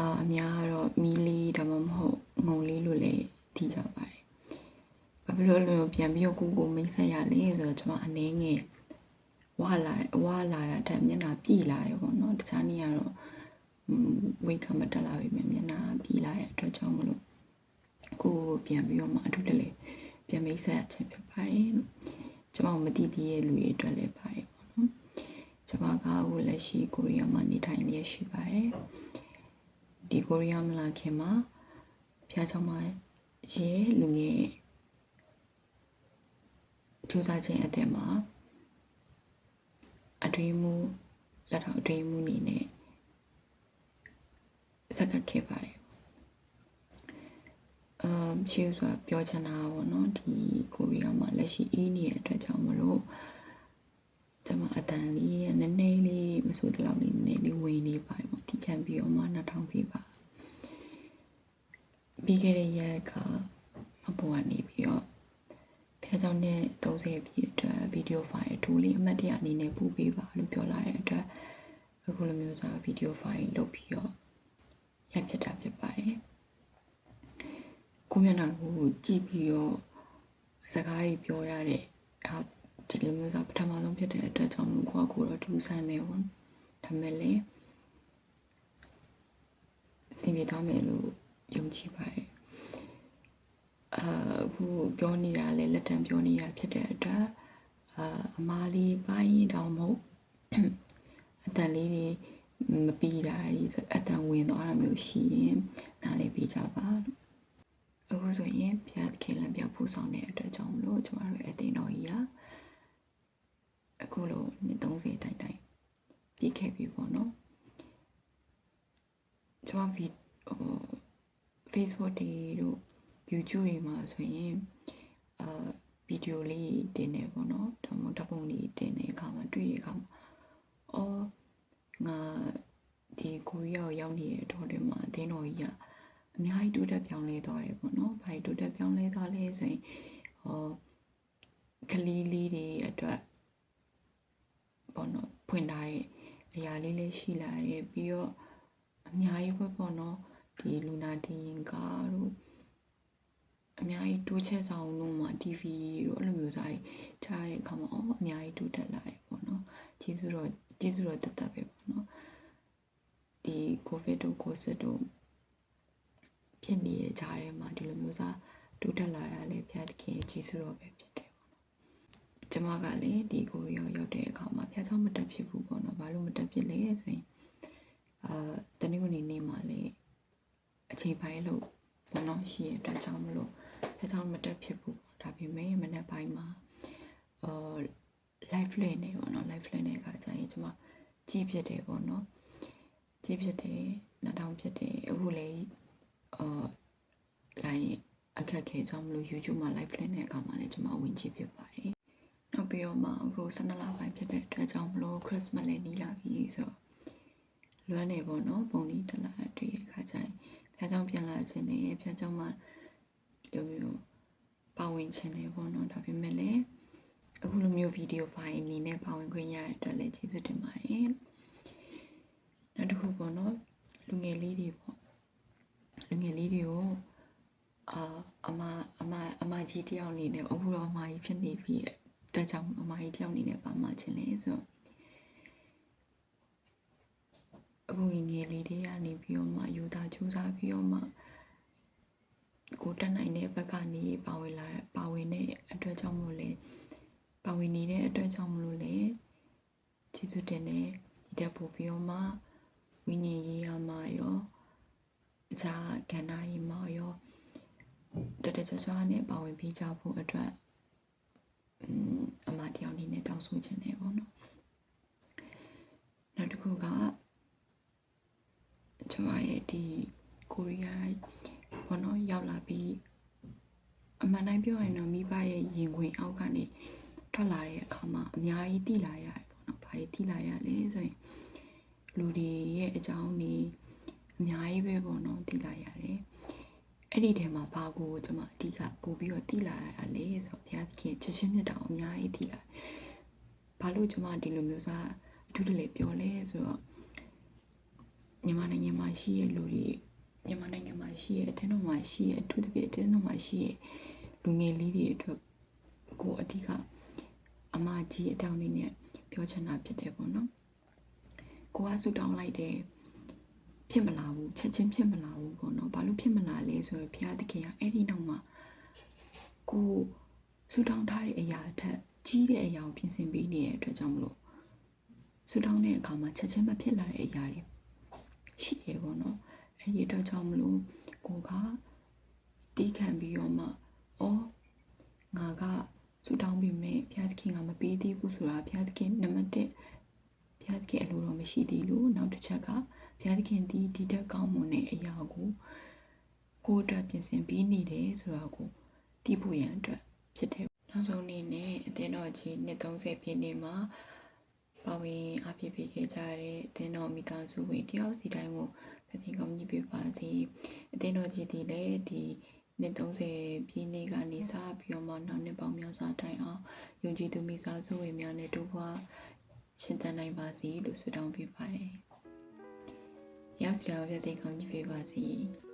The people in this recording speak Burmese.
အာအများကတော့မီးလေးဒါမှမဟုတ်ငုံလေးလို့လည်းသိကြပါတယ်။ဘာဖြစ်လို့လဲပြန်ပြီးတော့ကိုကိုမိတ်ဆက်ရလဲဆိုတော့ကျွန်မအနေငယ်ဝါလာဝါလာတာတက်မျက်နှာပြည်လာတယ်ပေါ့နော်။တခြားနေ့ကတော့ဝိတ်ကမတက်လာပြီမြင်မျက်နှာပြည်လာတဲ့အတွက်ကြောင့်မလို့ကိုကိုပြန်ပြီးတော့မှအထုတလေပြန်မိတ်ဆက်ရခြင်းဖြစ်ပါတယ်။ကျွန်မမသိသေးတဲ့လူတွေအတွက်လည်းပါတယ်ပေါ့နော်။ကျွန်မကအခုလက်ရှိကိုရီးယားမှာနေထိုင်လျက်ရှိပါတယ်။ ဒီကိုရီးယားမလာခင်မှာဖျားချောင်းမှာရေလူငယ်ကြိုးစားခြင်းအတဲ့မှာအတွင်းမှုလက်ထောက်အတွင်းမှုနေနဲ့စက္ကပ်ခဲ့ပါတယ်အမ်ရှေ့ဆိုတာပြောချင်တာပေါ့နော်ဒီကိုရီးယားမှာလက်ရှိအေးနေတဲ့အတွက်ကြောင့်မလို့ကျွန်မအတန်လေးနည်းနည်းလေးမဆိုးတလောက်လေးနည်းနည်းလေးဝင်နေပါတယ်ပေါ့ဒီခံပြီးတော့မှ2000ပြပါ ပြီးခဲ့တဲ့ရက်ကမပေါ်ကနေပြီးတော့ဖျားကြောင်နဲ့30ပြည့်အတွက်ဗီဒီယိုဖိုင်အထူးလေးအမှတ်တရအနေနဲ့ပို့ပေးပါလို့ပြောလာတဲ့အတွက်အခုလိုမျိုးဆိုဗီဒီယိုဖိုင်လုပ်ပြီးတော့ရိုက်ဖြစ်တာဖြစ်ပါတယ်ကိုမျက်နှာကိုကြည့်ပြီးတော့စကားကြီးပြောရတဲ့အာဒီလိုမျိုးဆိုပထမဆုံးဖြစ်တဲ့အတွက်ကြောင့်မို့ကိုကကိုတော့ထူးဆန်းနေဝင်ဒါမဲ့လည်းစင်ပြေသွားမယ်လို့ ယုံကြည်ပါတယ်အာအခုပြောနေတာလေလက်တံပြောနေတာဖြစ်တဲ့အတွက်အာအမားလေးပိုင်းတောင်မဟုတ်အတန်လေးတွေမပြီးတာကြီးဆိုအတန်ဝင်သွားတာမျိုးရှိရင်နားလေးပြီးကြပါလို့အခုဆိုရင်ဖျားခင်လမ်းပြောက်ဖို့ဆောင်တဲ့အတွက်ကြောင့်မလို့ကျမတို့အတင်းတော်ကြီးကအခုလိုနှစ်30တိုင်တိုင်ပြည့်ခဲ့ပြီပေါ့နော်ကျမဗီဟို Facebook တွေတို့ YouTube တွေမှာဆိုရင်အာဗီဒီယိုလေးတင်နေပေါ့နော်ဒါမှမဟုတ်ဓာတ်ပုံလေးတင်တဲ့အခါမှာတွေ့တဲ့အခါမှာအော်ငါဒီကိုရီးယားကိုရောက်နေတဲ့တော့တွေမှာအသင်းတော်ကြီးကအများကြီးတိုးတက်ပြောင်းလဲသွားတယ်ပေါ့နော်။ဘာတိုးတက်ပြောင်းလဲသွားလဲဆိုရင်ဟောကလေးလေးတွေအတွက်ပေါ့နော်ဖွင့်ထားတဲ့အရာလေးလေးရှိလာတယ်ပြီးတော့အများကြီးပဲပေါ့နော် ဒီလူနာတင်ကားတို့အများကြီးတိုးချက်ဆောင်လုံးမှာ TV တို့အဲ့လိုမျိုးစားကြီးချားတဲ့အခါမှာအော်အများကြီးတိုးတက်လာတယ်ပေါ့နော်ကျေးဇူးတော်ကျေးဇူးတော်တက်တက်ပဲပေါ့နော်ဒီကိုဗစ်တို့ကိုစစ်တို့ဖြစ်နေတဲ့ကြားထဲမှာဒီလိုမျိုးစားတိုးတက်လာတာလည်းဖျားသခင်ကျေးဇူးတော်ပဲဖြစ်တယ်ပေါ့နော်ကျမကလည်းဒီကိုရီးယားရောက်တဲ့အခါမှာဖျားချောင်းမတက်ဖြစ်ဘူးပေါ့နော်ဘာလို့မတက်ဖြစ်လဲဆိုရင်အာတနင်္ဂနွေနေ့မှာလည်း အချိန်ပိုင်းလို့ဘောနော်ရှိရတဲ့အတွက်ကြောင့်မလို့ဖျားချောင်းမတက်ဖြစ်ဘူးပေါ့ဒါပေမဲ့မနေ့ပိုင်းမှာအာ live လွှင့်နေပေါ့နော် live လွှင့်တဲ့အခါကျရင်ကျမကြည့်ဖြစ်တယ်ပေါ့နော်ကြည့်ဖြစ်တယ်နှာထောင်ဖြစ်တယ်အခုလည်းအာလိုက်အခက်ခဲကြောင့်မလို့ YouTube မှာ live လွှင့်တဲ့အခါမှာလည်းကျမဝင်ကြည့်ဖြစ်ပါတယ်နောက်ပြီးတော့မှအခု12လပိုင်းဖြစ်တဲ့အတွက်ကြောင့်မလို့ Christmas လည်းနီးလာပြီဆိုတော့လွမ်းနေပေါ့နော်ပုံလေးတလာတွေ့ရခါကျရင် ဖျားကြောင်ပြန်လာခြင်းနဲ့ဖျားကြောင်မှာလိုမျိုးပါဝင်ခြင်းနဲ့ပေါ့နော်ဒါပေမဲ့လည်းအခုလိုမျိုးဗီဒီယိုဖိုင်အနေနဲ့ပါဝင်ခွင့်ရတဲ့အတွက်လည်းကျေးဇူးတင်ပါတယ်နောက်တစ်ခုပေါ့နော်လူငယ်လေးတွေပေါ့လူငယ်လေးတွေကိုအာအမအမအမကြီးတယောက်အနေနဲ့အခုတော့အမကြီးဖြစ်နေပြီအတွက်ကြောင့်အမကြီးတယောက်အနေနဲ့ပါမခြင်းလေဆိုတော့ အခုငယ်ငယ်လေးတွေကနေပြီးတော့မှယူသားကြိုးစားပြီးတော့မှကိုတက်နိုင်တဲ့ဘက်ကနေပါဝင်လာပါဝင်တဲ့အတွက်ကြောင့်မလို့လေပါဝင်နေတဲ့အတွက်ကြောင့်မလို့လေကျေးဇူးတင်တယ်ဒီတက်ပို့ပြီးတော့မှဝိညာဉ်ရေးရမှာရောအခြားကဏ္ဍကြီးမှာရောတတကြွကြွနဲ့ပါဝင်ပြီးကြဖို့အတွက်အမတယောက်အနေနဲ့တောင်းဆိုချင်တယ်ပေါ့နော်နောက်တစ်ခုက ကျွန်မရဲ့ဒီကိုရီးယားဘောနော်ရောက်လာပြီးအမှန်တိုင်းပြောရင်တော့မိဘရဲ့ရင်ခွင်အောက်ကနေထွက်လာတဲ့အခါမှာအများကြီးတိလာရတယ်ပေါ့နော်။ဘာတွေတိလာရလဲဆိုရင်လူတွေရဲ့အကြောင်းတွေအများကြီးပဲပေါ့နော်တိလာရတယ်။အဲ့ဒီထဲမှာဘာကိုကျွန်မအဓိကပို့ပြီးတော့တိလာရတာလဲဆိုတော့ဘုရားသခင်ချစ်ချင်းမြတ်တာအများကြီးတိလာ။ဘာလို့ကျွန်မဒီလိုမျိုးစားအထူးတလေပြောလဲဆိုတော့ မြန်မာနိုင်ငံမှာရှိရဲ့လူတွေမြန်မာနိုင်ငံမှာရှိရဲ့အထင်းတော်မှာရှိရဲ့အထူးသဖြင့်အထင်းတော်မှာရှိရဲ့လူငယ်လေးတွေအတွက်ကိုအဓိကအမကြီးအတောင်လေးနဲ့ပြောချင်တာဖြစ်တယ်ပေါ့နော်ကိုကဆူတောင်းလိုက်တယ်ဖြစ်မလာဘူးချက်ချင်းဖြစ်မလာဘူးပေါ့နော်ဘာလို့ဖြစ်မလာလဲဆိုတော့ဘုရားသခင်ကအဲ့ဒီနောက်မှာကိုဆူတောင်းထားတဲ့အရာအထက်ကြီးတဲ့အရာကိုပြင်ဆင်ပေးနေတဲ့အတွက်ကြောင့်မလို့ဆူတောင်းတဲ့အခါမှာချက်ချင်းမဖြစ်လာတဲ့အရာတွေ ရှိတယ်ပေါ့နော်အဲ့ဒီအတွက်ကြောင့်မလို့ကိုကတီးခံပြီးတော့မှအော်ငါကဆူတောင်းပြီးမြဲဘုရားသခင်ကမပေးသေးဘူးဆိုတာဘုရားသခင်နံပါတ်1ဘုရားသခင်အလိုတော်မရှိသေးလို့နောက်တစ်ချက်ကဘုရားသခင်ဒီဒီတက်ကောင်းမွန်တဲ့အရာကိုကိုယ်အတွက်ပြင်ဆင်ပြီးနေတယ်ဆိုတာကိုသိဖို့ရန်အတွက်ဖြစ်တယ်နောက်ဆုံးအနေနဲ့အသင်းတော်ကြီးနှစ်30ပြည့်နေ့မှာ ပါဝင်အပြည့်ပေးခဲ့ကြတဲ့အသင်းတော်မိသားစုဝင်တယောက်စီတိုင်းကိုသတိကောင်းကြီးပြပါစေအသင်းတော်ကြီးဒီလည်းဒီနှစ်30ပြည့်နေ့ကနေစပြီးတော့မှနောက်နှစ်ပေါင်းများစွာတိုင်အောင်ယုံကြည်သူမိသားစုဝင်များနဲ့တူပွားရှင်သန်နိုင်ပါစေလို့ဆုတောင်းပေးပါတယ်။ရောက်စီတော်ပြတဲ့ကောင်းကြီးပြပါစေ။